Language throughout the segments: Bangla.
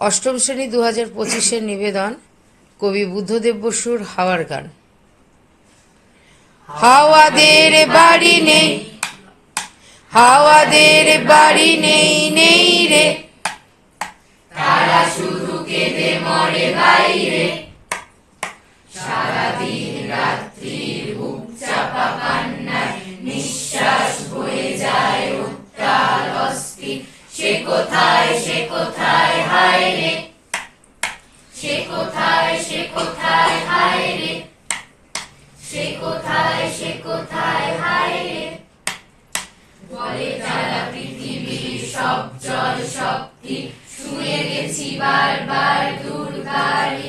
অষ্টম শ্রেণি দু হাজার নিবেদন কবি বুদ্ধদেব বসুর হাওয়ার গান। হাওয়াদের বাড়ি নেই, হাওয়াদের বাড়ি নেই নেই রে। তারা শুধু কেঁদে মরে বাইরে। সারাদিন বুক চাপা কান্নায় নিঃশ্বাস যায় সে কোথায় হায় সে কোথায় সে কোথায় হায় সে কোথায় সে কোথায় হায় বলে তারা পৃথিবীর সব জল শক্তি শুয়ে গেছি বারবার দুর্গারী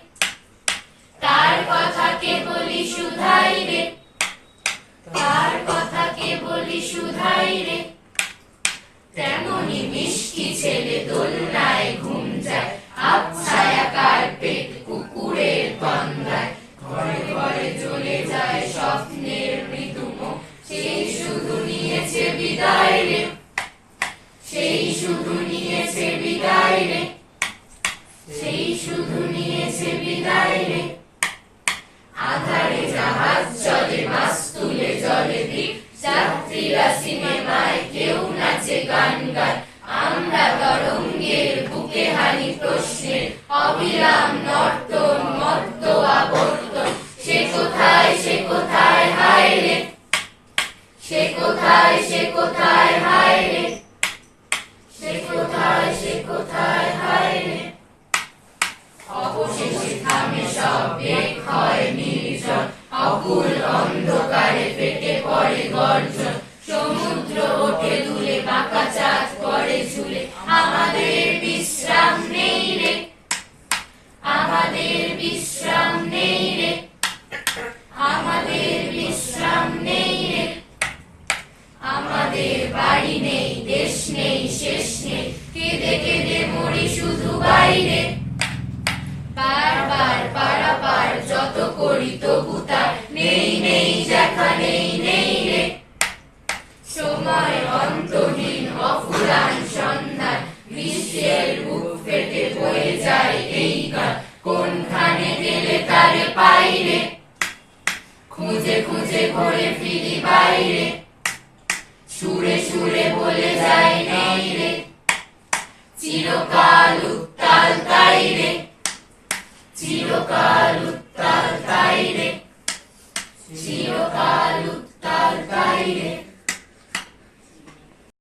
পাপি রে। তেমনি মিষ্টি ছেলে দোলনায় ঘুম যায়, আবছায়া কার্পেট কুকুরের তন্দ্রায়। ঘরে ঘরে চলে যায় স্বপ্নের মৃদুম সেই শুধু নিয়েছে বিদায় রে। সেই শুধু নিয়েছে বিদায় রে। সেই শুধু নিয়েছে বিদায় রে। অহংকার আমরা তরঙ্গের বুকে হানি প্রশ্নের অবিরাম নর্তন মত্ত আবর্তন সে কোথায় সে কোথায়, হায় রে? সে কোথায় সে কোথায়, হায় রে? সে কোথায় সে কোথায় শুধু বাইরে বারবার পারাপার যত করি তবু তার নেই নেই দেখা নেই নেই রে। সময় অন্তহীন অফুরান সন্ধান, গ্রীষ্মের বুক ফেটে বয়ে যায় এই গান। কোনখানে গেলে তারে পাইরে? খুঁজে খুঁজে ঘরে ফিরি বাইরে। সুরে সুরে বলে যায়